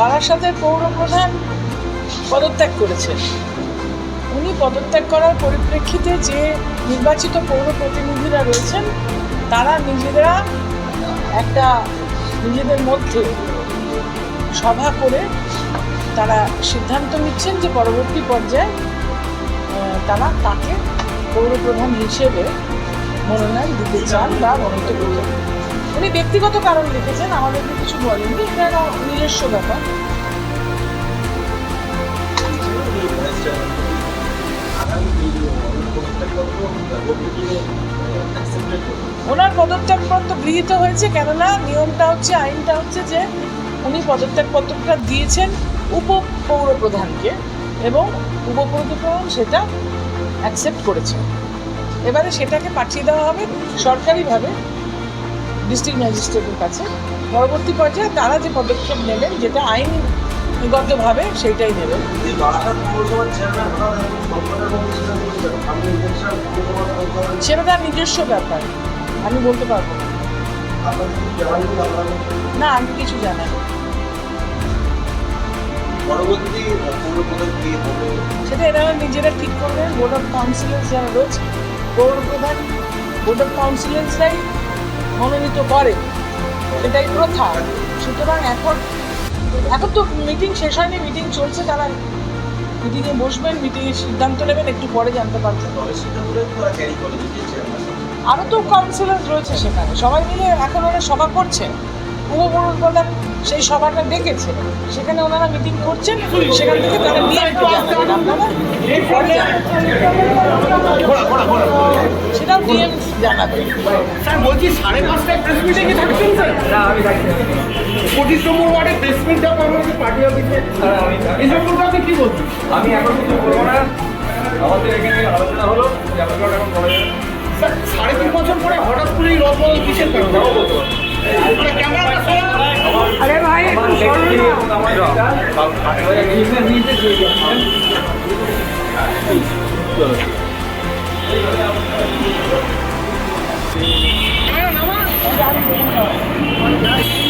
বারাসাতের পৌর প্রধান পদত্যাগ করেছেন। উনি পদত্যাগ করার পরিপ্রেক্ষিতে যে নির্বাচিত পৌর প্রতিনিধিরা রয়েছেন, তারা নিজেরা একটা নিজেদের মধ্যে সভা করে তারা সিদ্ধান্ত নিচ্ছেন যে পরবর্তী পর্যায়ে তারা তাকে পৌর প্রধান হিসেবে মনোনয়ন দিতে চান বা মনোনীত করতে উনি ব্যক্তিগত কারণ লিখেছেন আমাদেরকে কিছু বলেননি, এটা নিজস্ব ব্যাপার। ওনার পদত্যাগপত্র গৃহীত হয়েছে কেননা নিয়মটা হচ্ছে, আইনটা হচ্ছে যে উনি পদত্যাগপত্রটা দিয়েছেন উপ পৌর প্রধানকে এবং উপপৌর প্রধান সেটা অ্যাকসেপ্ট করেছেন। এবারে সেটাকে পাঠিয়ে দেওয়া হবে সরকারিভাবে। ডিস্ট্রিক্ট ম্যাজিস্ট্রেটের কাছে। পরবর্তী পর্যায়ে তারা যে পদক্ষেপ নেবেন যেটা আইনগতভাবে সেইটাই নেবেন। সেটা তার নিজস্ব ব্যাপার। আমি বলতে পারব না। আমি কিছু জানি সেটা এনারা নিজেরা ঠিক করবেন। বোর্ড অফ কাউন্সিলার্স যারা রয়েছে পৌর প্রধান বোর্ড অফ কাউন্সিলার্সরাই মনোনীত করে। এটাই প্রথা। সুতরাং এখন এখন তো মিটিং শেষ হয়নি মিটিং চলছে, তারা মিটিংয়ে বসবেন মিটিংয়ে সিদ্ধান্ত নেবেন, একটু পরে জানতে পারছেন আরও তো কাউন্সিলর রয়েছে সেখানে, সবাই মিলে এখন ওরা সভা করছে। উপপৌর প্রধান সেই সভাটা ডেকেছে। সেখানে ওনারা মিটিং করছেন, সেখান থেকে তারা নিয়ে জানাবেন স্যার বলছি সাড়ে পাঁচটায় প্রেস মিটে কি থাকছেন স্যার? পঁচিশ নম্বর ওয়ার্ডে প্রেস মিটটা করব কি পার্টি অফিসে এই সম্পর্কে আপনি কি বলছেন? আমি এখন কিছু বলব না। আমাদের এখানে আলোচনা হলো যে এখন করা স্যার সাড়ে তিন বছর পরে হঠাৎ করে এই রদবদল কিসের কারণে? তাও বলতে পারব ক্যামেরাটা সরান। আরে ভাই আমার はい、どうもこ。